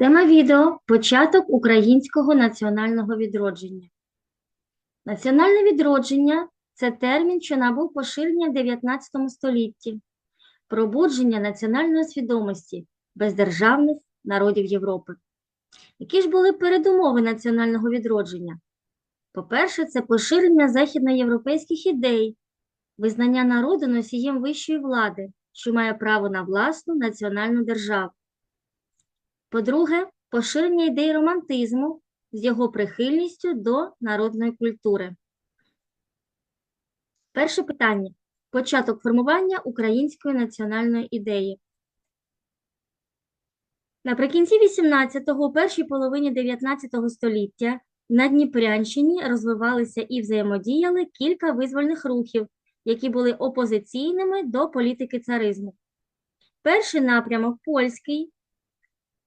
Тема відео Початок українського національного відродження. Національне відродження це термін, що набув поширення в 19 столітті, пробудження національної свідомості бездержавних народів Європи. Які ж були передумови національного відродження? По-перше, це поширення західноєвропейських ідей, визнання народу носієм вищої влади, що має право на власну національну державу. По-друге, поширення ідей романтизму з його прихильністю до народної культури. Перше питання. Початок формування української національної ідеї. Наприкінці 18-го, у першій половині 19 століття на Дніпрянщині розвивалися і взаємодіяли кілька визвольних рухів, які були опозиційними до політики царизму. Перший напрямок польський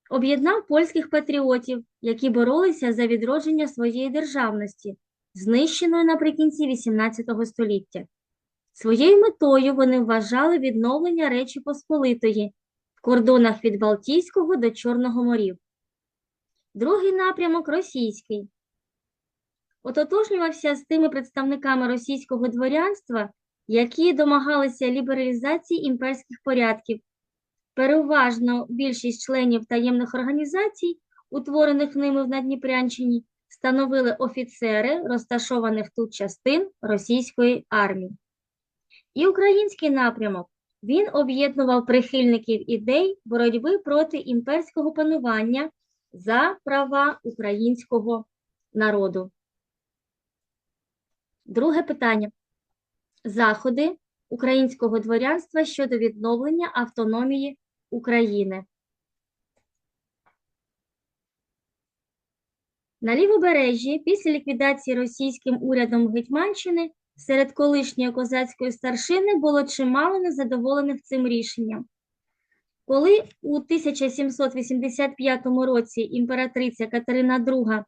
об'єднав польських патріотів, які боролися за відродження своєї державності, знищеної наприкінці XVIII століття. Своєю метою вони вважали відновлення Речі Посполитої в кордонах від Балтійського до Чорного морів. Другий напрямок російський. Ототожнювався з тими представниками російського дворянства, які домагалися лібералізації імперських порядків. Переважно більшість членів таємних організацій, утворених ними в Надніпрянщині, становили офіцери, розташованих тут частин російської армії. І український напрямок він об'єднував прихильників ідей боротьби проти імперського панування за права українського народу. Друге питання. Заходи українського дворянства щодо відновлення автономії України. На лівобережжі після ліквідації російським урядом Гетьманщини серед колишньої козацької старшини було чимало незадоволених цим рішенням. Коли у 1785 році імператриця Катерина II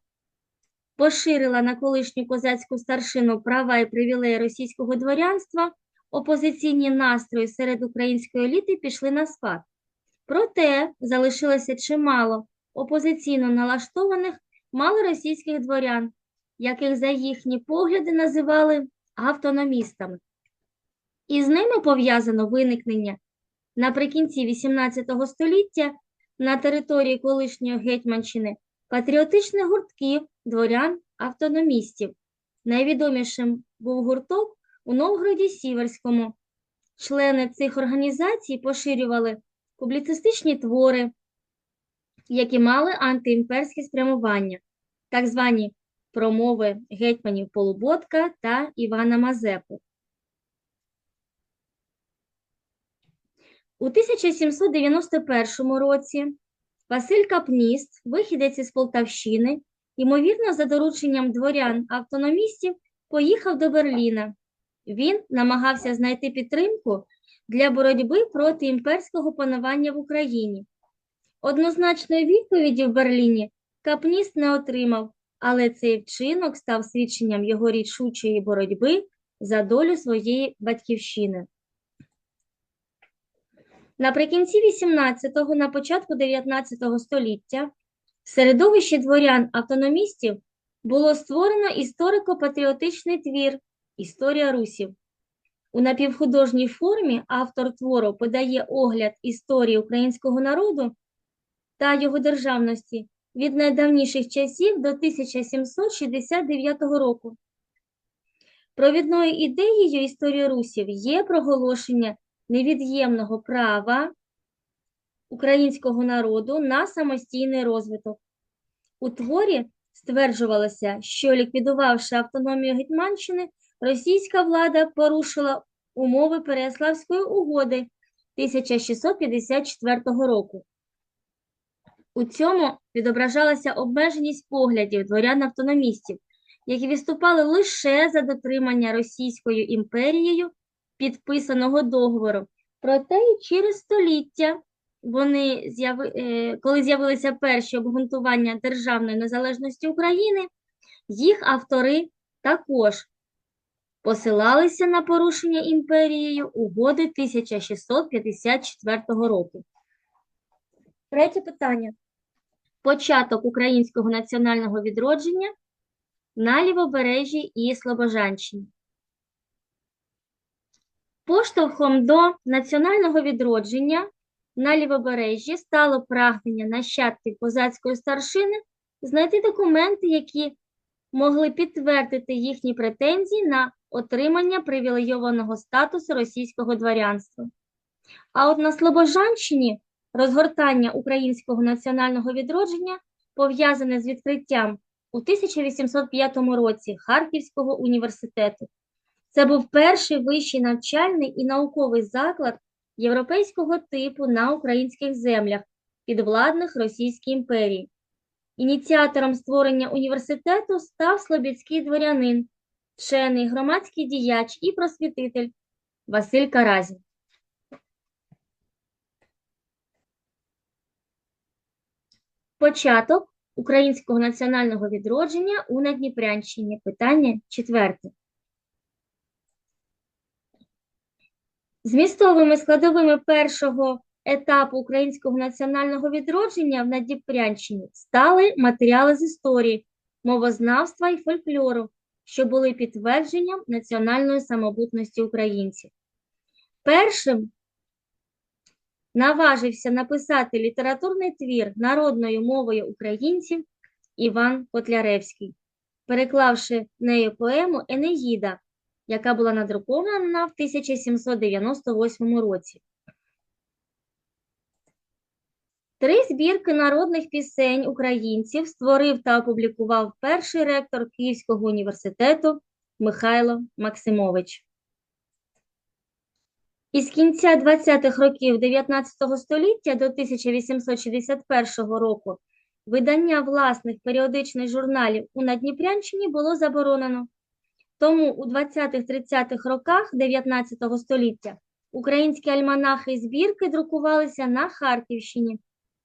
поширила на колишню козацьку старшину права і привілеї російського дворянства, опозиційні настрої серед української еліти пішли на спад. Проте залишилося чимало опозиційно налаштованих малоросійських дворян, яких за їхні погляди називали автономістами. І з ними пов'язано виникнення наприкінці XVIII століття на території колишньої Гетьманщини патріотичних гуртків дворян-автономістів. Найвідомішим був гурток у Новгороді Сіверському. Члени цих організацій поширювали публіцистичні твори, які мали антиімперське спрямування, так звані промови гетьманів Полуботка та Івана Мазепи. У 1791 році Василь Капніст, вихідець із Полтавщини, ймовірно, за дорученням дворян-автономістів, поїхав до Берліна. Він намагався знайти підтримку для боротьби проти імперського панування в Україні. Однозначної відповіді в Берліні Капніст не отримав, але цей вчинок став свідченням його рішучої боротьби за долю своєї батьківщини. Наприкінці 18-го, на початку 19 століття в середовищі дворян-автономістів було створено історико-патріотичний твір Історія русів. У напівхудожній формі автор твору подає огляд історії українського народу та його державності від найдавніших часів до 1769 року. Провідною ідеєю історії русів є проголошення невід'ємного права українського народу на самостійний розвиток. У творі стверджувалося, що ліквідувавши автономію Гетьманщини, російська влада порушила умови Переяславської угоди 1654 року. У цьому відображалася обмеженість поглядів дворян-автономістів, які виступали лише за дотримання Російською імперією підписаного договору. Проте і через століття вони е, коли з'явилися перші обґрунтування державної незалежності України, їх автори також посилалися на порушення імперією угоди 1654 року. Третє питання. початок українського національного відродження на Лівобережжі і Слобожанщині. Поштовхом до національного відродження на Лівобережжі стало прагнення нащадків козацької старшини знайти документи, які могли підтвердити їхні претензії на отримання привілейованого статусу російського дворянства. А от на Слобожанщині розгортання українського національного відродження пов'язане з відкриттям у 1805 році Харківського університету. Це був перший вищий навчальний і науковий заклад європейського типу на українських землях, підвладних Російській імперії. Ініціатором створення університету став слобідський дворянин, вчений, громадський діяч і просвітитель Василь Каразін. Початок українського національного відродження у Надніпрянщині. Питання четверте. Змістовими складовими першого етапу українського національного відродження в Надніпрянщині стали матеріали з історії, мовознавства і фольклору, що були підтвердженням національної самобутності українців. Першим наважився написати літературний твір народною мовою українців Іван Котляревський, переклавши нею поему Енеїда, яка була надрукована в 1798 році. Три збірки народних пісень українців створив та опублікував перший ректор Київського університету Михайло Максимович. Із кінця 20-х років 19 століття до 1861 року видання власних періодичних журналів у Надніпрянщині було заборонено. Тому у 20-30-х роках 19 століття українські альманахи і збірки друкувалися на Харківщині.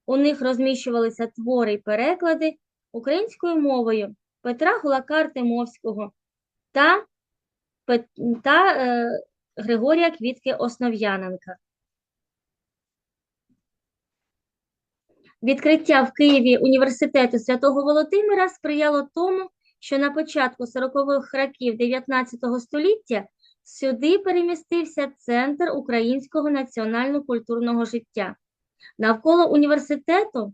У них розміщувалися твори й переклади українською мовою Петра Гулака Артемовського та, та е, Григорія Квітки Основ'яненка. Відкриття в Києві університету Святого Володимира сприяло тому, що на початку 40-х років 19 століття сюди перемістився Центр українського національно-культурного життя. Навколо університету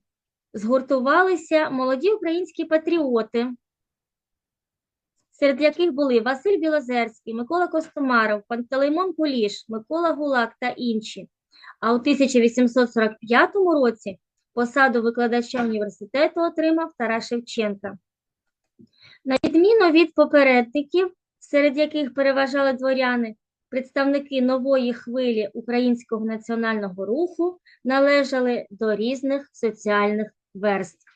згуртувалися молоді українські патріоти, серед яких були Василь Білозерський, Микола Костомаров, Пантелеймон Куліш, Микола Гулак та інші. А у 1845 році посаду викладача університету отримав Тарас Шевченка. На відміну від попередників, серед яких переважали дворяни, представники нової хвилі українського національного руху належали до різних соціальних верств.